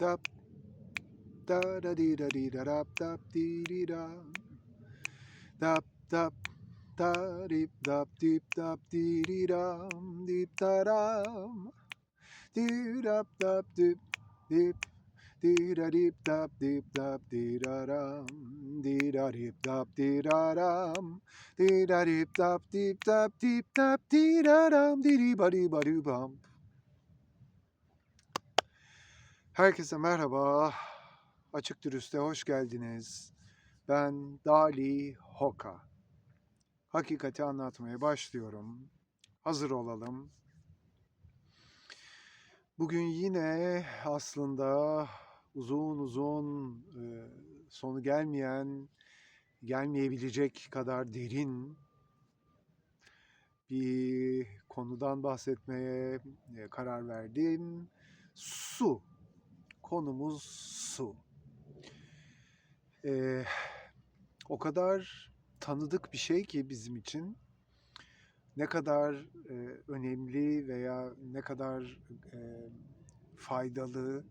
da da da dee da dee da da da dee dee da da da da deep da deep da dee dee da deep da da dee da da deep deep dee da deep da deep da dee da da dee da deep da dee da da dee da deep da deep da deep da dee da da dee dee ba dee ba dee bum Herkese merhaba. Açık Dürüst'e hoş geldiniz. Ben Dali Hoka. Hakikati anlatmaya başlıyorum. Hazır olalım. Bugün yine aslında uzun uzun e, sonu gelmeyen, gelmeyebilecek kadar derin bir konudan bahsetmeye e, karar verdim. Su. Konumuz su. Ee, o kadar tanıdık bir şey ki bizim için. Ne kadar e, önemli veya ne kadar e, faydalı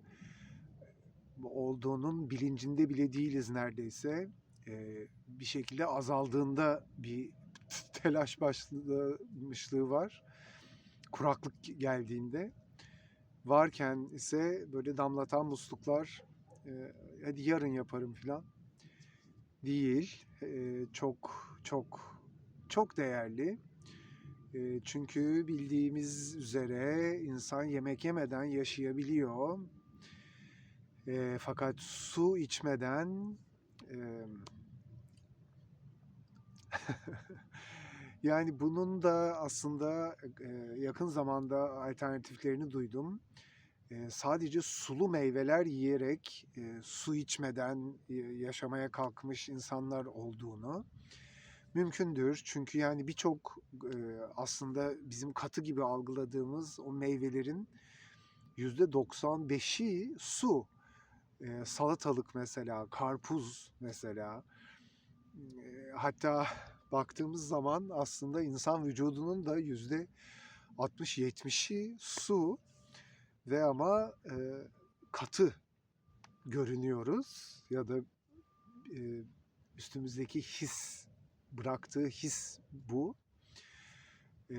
olduğunun bilincinde bile değiliz neredeyse. Ee, bir şekilde azaldığında bir telaş başlamışlığı var. Kuraklık geldiğinde varken ise böyle damlatan musluklar e, hadi yarın yaparım filan değil. E, çok çok çok değerli. E, çünkü bildiğimiz üzere insan yemek yemeden yaşayabiliyor. E, fakat su içmeden e, yani bunun da aslında yakın zamanda alternatiflerini duydum. Sadece sulu meyveler yiyerek su içmeden yaşamaya kalkmış insanlar olduğunu mümkündür. Çünkü yani birçok aslında bizim katı gibi algıladığımız o meyvelerin yüzde 95'i su. Salatalık mesela, karpuz mesela. Hatta baktığımız zaman aslında insan vücudunun da yüzde 60-70'i su ve ama e, katı görünüyoruz ya da e, üstümüzdeki his bıraktığı his bu. E,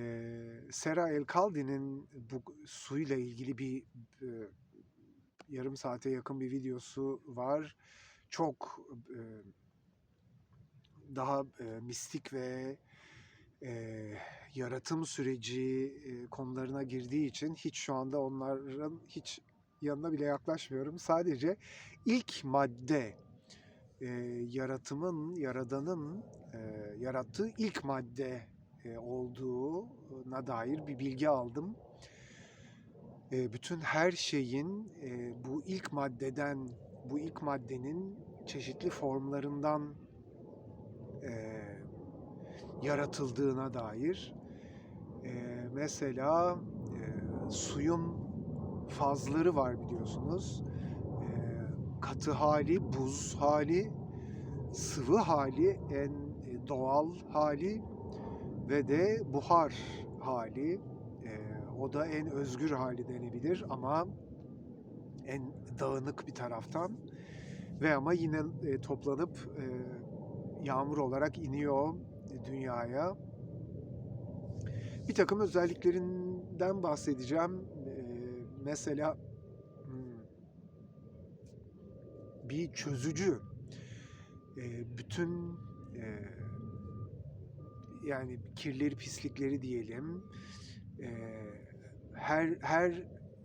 Sera El Kaldi'nin bu suyla ilgili bir e, yarım saate yakın bir videosu var. Çok e, daha e, mistik ve e, yaratım süreci e, konularına girdiği için hiç şu anda onların hiç yanına bile yaklaşmıyorum. Sadece ilk madde e, yaratımın, yaradanın e, yarattığı ilk madde e, olduğuna dair bir bilgi aldım. E, bütün her şeyin e, bu ilk maddeden, bu ilk maddenin çeşitli formlarından e, yaratıldığına dair. E, mesela e, suyun fazları var biliyorsunuz. E, katı hali, buz hali, sıvı hali, en doğal hali ve de buhar hali. E, o da en özgür hali denebilir ama en dağınık bir taraftan ve ama yine e, toplanıp e, yağmur olarak iniyor dünyaya. Bir takım özelliklerinden bahsedeceğim. Ee, mesela hmm, bir çözücü. Ee, bütün e, yani kirleri, pislikleri diyelim. Ee, her her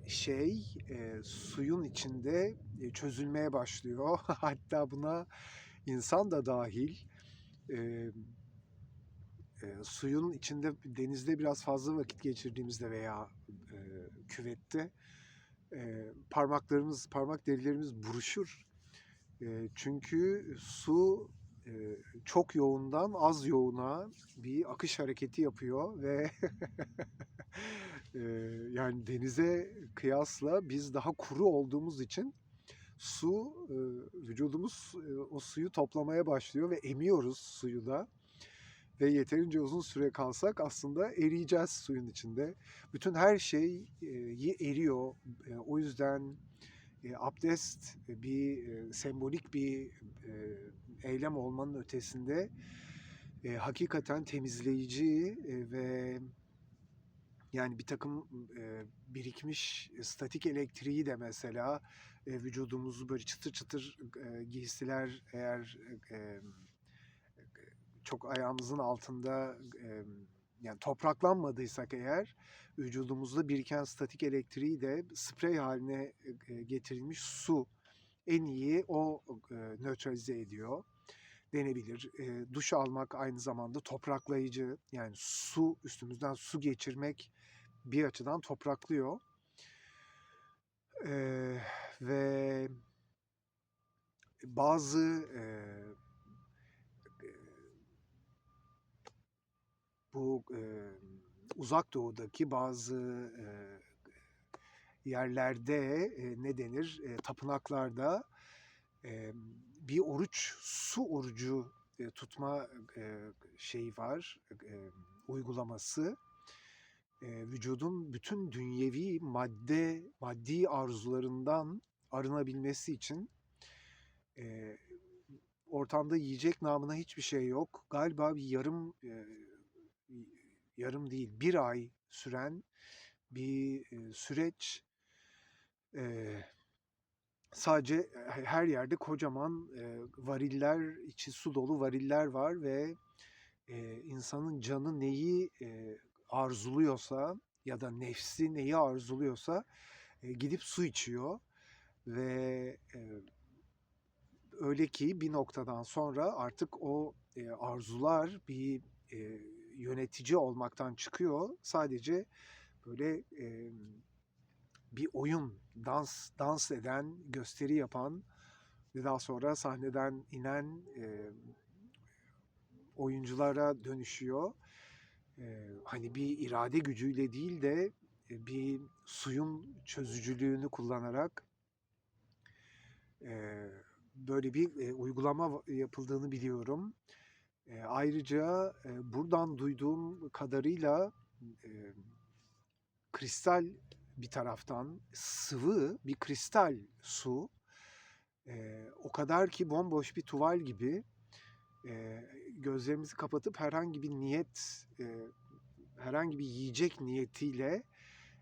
şey e, suyun içinde e, çözülmeye başlıyor. Hatta buna insan da dahil. E, e, suyun içinde denizde biraz fazla vakit geçirdiğimizde veya e, küvette e, parmaklarımız, parmak derilerimiz buruşur. E, çünkü su e, çok yoğundan az yoğuna bir akış hareketi yapıyor ve e, yani denize kıyasla biz daha kuru olduğumuz için su e, vücudumuz e, o suyu toplamaya başlıyor ve emiyoruz suyu da ve yeterince uzun süre kalsak aslında eriyeceğiz suyun içinde. Bütün her şey eriyor. O yüzden e, abdest e, bir e, sembolik bir e, eylem olmanın ötesinde e, hakikaten temizleyici e, ve yani bir takım e, birikmiş statik elektriği de mesela e, vücudumuzu böyle çıtır çıtır e, giysiler eğer e, çok ayağımızın altında e, yani topraklanmadıysak eğer vücudumuzda biriken statik elektriği de sprey haline e, getirilmiş su en iyi o e, nötralize ediyor denebilir. E, duş almak aynı zamanda topraklayıcı yani su üstümüzden su geçirmek bir açıdan topraklıyor. E, ve bazı e, bu e, uzak doğudaki bazı e, yerlerde e, ne denir e, tapınaklarda e, bir oruç su orucu e, tutma e, şeyi var e, uygulaması vücudun bütün dünyevi madde maddi arzularından arınabilmesi için e, ortamda yiyecek namına hiçbir şey yok. Galiba bir yarım e, yarım değil bir ay süren bir e, süreç e, sadece her yerde kocaman e, variller içi su dolu variller var ve e, insanın canı neyi e, arzuluyorsa ya da nefsi neyi arzuluyorsa e, gidip su içiyor ve e, öyle ki bir noktadan sonra artık o e, arzular bir e, yönetici olmaktan çıkıyor. Sadece böyle e, bir oyun, dans dans eden, gösteri yapan ve daha sonra sahneden inen e, oyunculara dönüşüyor. Hani bir irade gücüyle değil de e, bir suyun çözücülüğünü kullanarak böyle bir e, uygulama yapıldığını biliyorum. Ayrıca e, buradan duyduğum kadarıyla kristal bir taraftan sıvı bir kristal su o kadar ki bomboş bir tuval gibi gözlerimizi kapatıp herhangi bir niyet e, herhangi bir yiyecek niyetiyle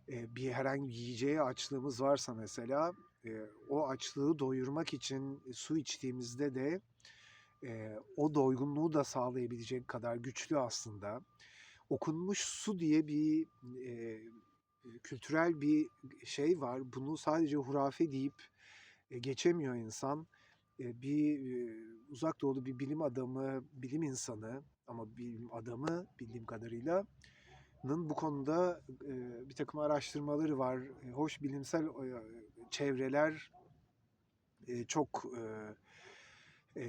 e, bir herhangi bir yiyeceğe açlığımız varsa mesela e, o açlığı doyurmak için su içtiğimizde de e, o doygunluğu da sağlayabilecek kadar güçlü aslında. Okunmuş su diye bir e, kültürel bir şey var. Bunu sadece hurafe deyip e, geçemiyor insan. E, bir e, uzak doğulu bir bilim adamı, bilim insanı ama bilim adamı bildiğim kadarıyla bu konuda e, bir takım araştırmaları var. Hoş bilimsel çevreler çok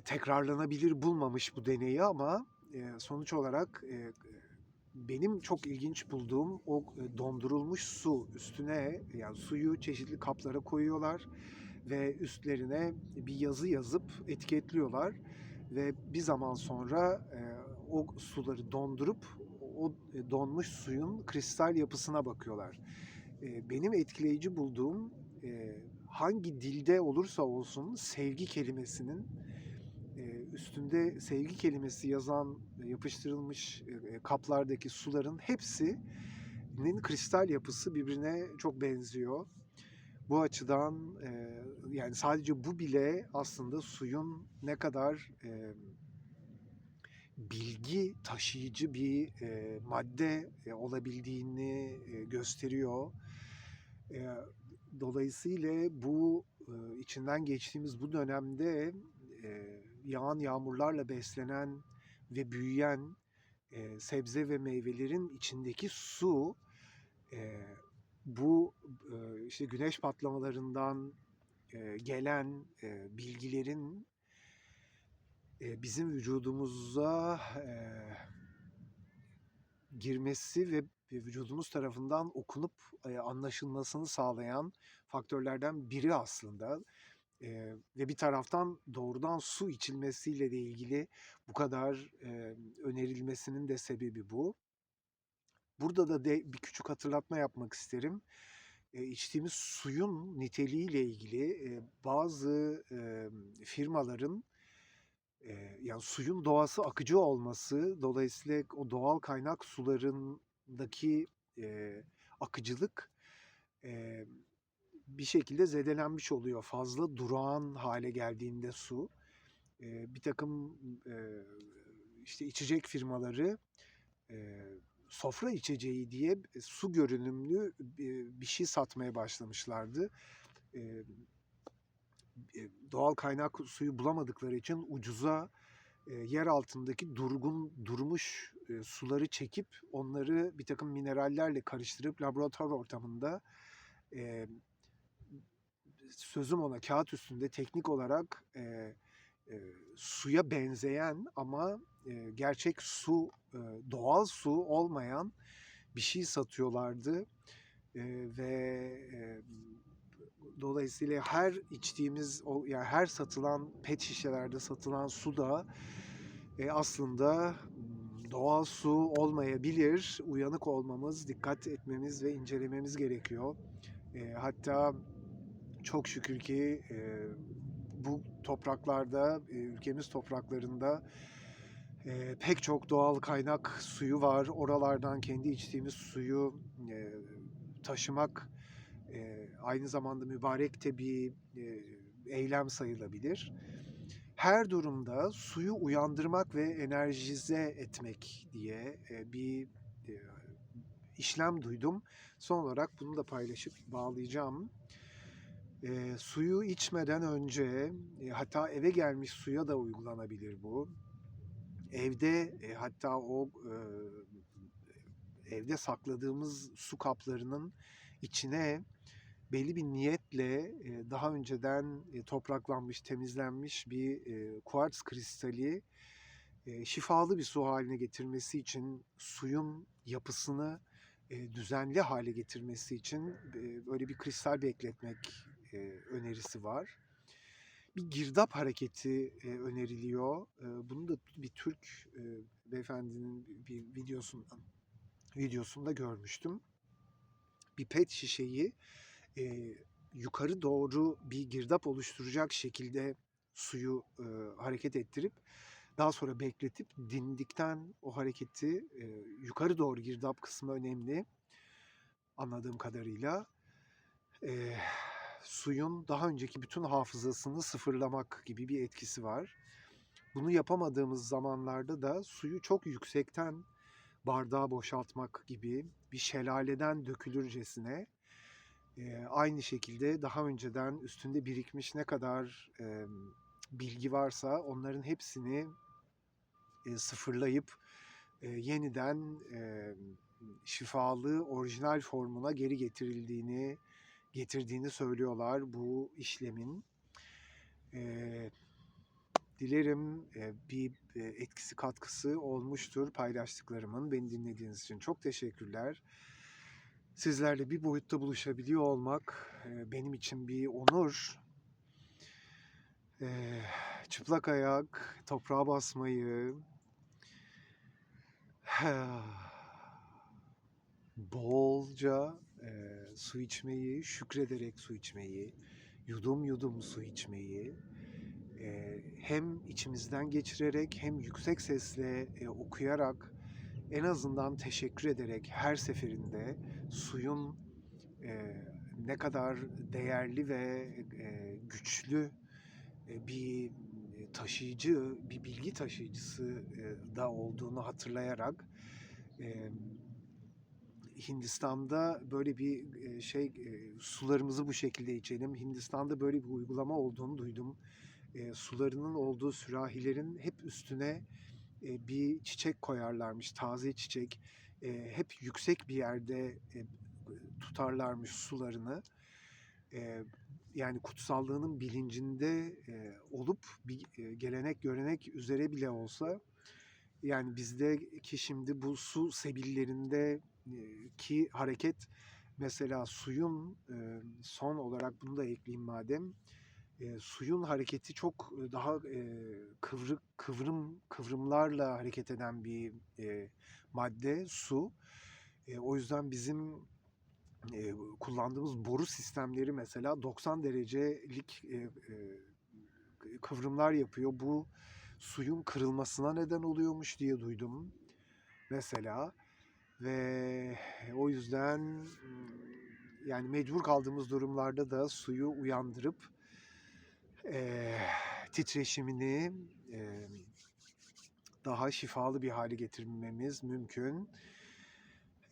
tekrarlanabilir bulmamış bu deneyi ama sonuç olarak benim çok ilginç bulduğum o dondurulmuş su üstüne yani suyu çeşitli kaplara koyuyorlar ve üstlerine bir yazı yazıp etiketliyorlar ve bir zaman sonra e, o suları dondurup o e, donmuş suyun kristal yapısına bakıyorlar. E, benim etkileyici bulduğum e, hangi dilde olursa olsun sevgi kelimesinin üstünde sevgi kelimesi yazan yapıştırılmış kaplardaki suların hepsinin kristal yapısı birbirine çok benziyor. Bu açıdan yani sadece bu bile aslında suyun ne kadar bilgi taşıyıcı bir madde olabildiğini gösteriyor. Dolayısıyla bu içinden geçtiğimiz bu dönemde yağan yağmurlarla beslenen ve büyüyen e, sebze ve meyvelerin içindeki su e, bu e, işte güneş patlamalarından e, gelen e, bilgilerin bizim vücudumuza girmesi ve vücudumuz tarafından okunup anlaşılmasını sağlayan faktörlerden biri aslında e, ve bir taraftan doğrudan su içilmesiyle de ilgili bu kadar e, önerilmesinin de sebebi bu. Burada da de bir küçük hatırlatma yapmak isterim. eee, içtiğimiz suyun niteliğiyle ilgili, eee, bazı, emm, firmaların, eee, yani suyun doğası akıcı olması, dolayısıyla o doğal kaynak sularındaki, eee, akıcılık, emm, bir şekilde zedelenmiş oluyor. Fazla durağan hâle geldiğinde su. Eee, birtakım, eee, işte, içecek firmaları, eee, sofra içeceği diye, eee, su görünümlü bi bir şey satmaya başlamışlardı. Eee, doğal kaynak suyu bulamadıkları için ucuza, yer altındaki durgun durmuş, suları çekip onları birtakım minerallerle karıştırıp laboratuvar ortamında, sözüm ona kâğıt üstünde teknik olarak, suya benzeyen ama, eee, gerçek su, eee, doğal su olmayan bir şey satıyorlardı. Eee, ve, dolayısıyla her içtiğimiz o ya her satılan pet şişelerde satılan su da, aslında, ımm, doğal su olmayabilir. Uyanık olmamız, dikkat etmemiz ve incelememiz gerekiyor. Hatta çok şükür ki, bu topraklarda, ülkemiz topraklarında, eee, pek çok doğal kaynak suyu var. Oralardan kendi içtiğimiz suyu, eee, taşımak, eee, aynı zamanda mübarek de bir, eee, eylem sayılabilir. Her durumda suyu uyandırmak ve enerjize etmek diye, eee, bir, eee, işlem duydum. Son olarak bunu da paylaşıp bağlayacağım. Eee, suyu içmeden önce, eee, hatta eve gelmiş suya da uygulanabilir bu. Evde, eee, hatta o, eee, evde sakladığımız su kaplarının içine belli bir niyetle, eee, daha önceden, eee, topraklanmış, temizlenmiş bir, eee, kuartz kristali, şifalı bir su hâline getirmesi için, suyun yapısını, düzenli hâle getirmesi için, böyle bir kristal bekletmek, önerisi var. Bir girdap hareketi, eee, öneriliyor. Eee, bunu da bir Türk, eee, beyefendinin bir videosundan videosunda görmüştüm. Bir pet şişeyi, eee, yukarı doğru bir girdap oluşturacak şekilde suyu, eee, hareket ettirip daha sonra bekletip dindikten o hareketi, eee, yukarı doğru girdap kısmı önemli anladığım kadarıyla. Eee, suyun daha önceki bütün hafızasını sıfırlamak gibi bir etkisi var. Bunu yapamadığımız zamanlarda da suyu çok yüksekten bardağa boşaltmak gibi bir şelaleden dökülürcesine, eee, aynı şekilde daha önceden üstünde birikmiş ne kadar, emm, bilgi varsa onların hepsini, eee, sıfırlayıp, eee, yeniden, emm, şifalı, orijinal formuna geri getirildiğini getirdiğini söylüyorlar bu işlemin. Eee, dilerim, eee, bir, eee, etkisi katkısı olmuştur paylaştıklarımın. Beni dinlediğiniz için çok teşekkürler. Sizlerle bir boyutta buluşabiliyor olmak, eee, benim için bir onur. Çıplak ayak toprağa basmayı bolca, eee, su içmeyi, şükrederek su içmeyi, yudum yudum su içmeyi, eee, hem içimizden geçirerek hem yüksek sesle, eee, okuyarak, en azından teşekkür ederek her seferinde suyun, eee, ne kadar değerli ve, eee, güçlü, eee, bir, taşıyıcı, bir bilgi taşıyıcısı, eee, da olduğunu hatırlayarak, emm, Hindistan'da böyle bir, şey, sularımızı bu şekilde içelim. Hindistan'da böyle bir uygulama olduğunu duydum. Sularının olduğu sürahilerin hep üstüne, bir çiçek koyarlarmış, taze çiçek. Hep yüksek bir yerde, tutarlarmış sularını. Yani kutsallığının bilincinde, olup bir, gelenek görenek üzere bile olsa, yani bizdeki şimdi bu su sebillerinde ki hareket mesela suyun, eee, son olarak bunu da ekleyeyim madem, eee, suyun hareketi çok, daha, eee, kıvrık kıvrım kıvrımlarla hareket eden bir, eee, madde su. O yüzden bizim e, kullandığımız boru sistemleri mesela 90 derecelik e, e, kıvrımlar yapıyor. Bu suyun kırılmasına neden oluyormuş diye duydum mesela ve o yüzden yani mecbur kaldığımız durumlarda da suyu uyandırıp e, titreşimini e, daha şifalı bir hale getirmemiz mümkün.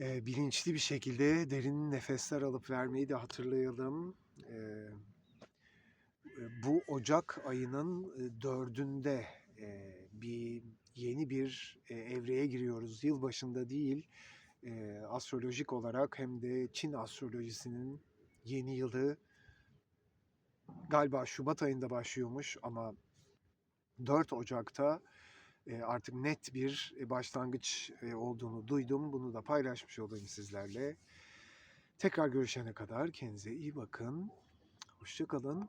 E, bilinçli bir şekilde derin nefesler alıp vermeyi de hatırlayalım. E, e, bu Ocak ayının e, dördünde yeni bir e, evreye giriyoruz. Yılbaşında değil, e, astrolojik olarak hem de Çin astrolojisinin yeni yılı galiba Şubat ayında başlıyormuş ama 4 Ocak'ta e, artık net bir e, başlangıç e, olduğunu duydum. Bunu da paylaşmış olayım sizlerle. Tekrar görüşene kadar kendinize iyi bakın. Hoşçakalın.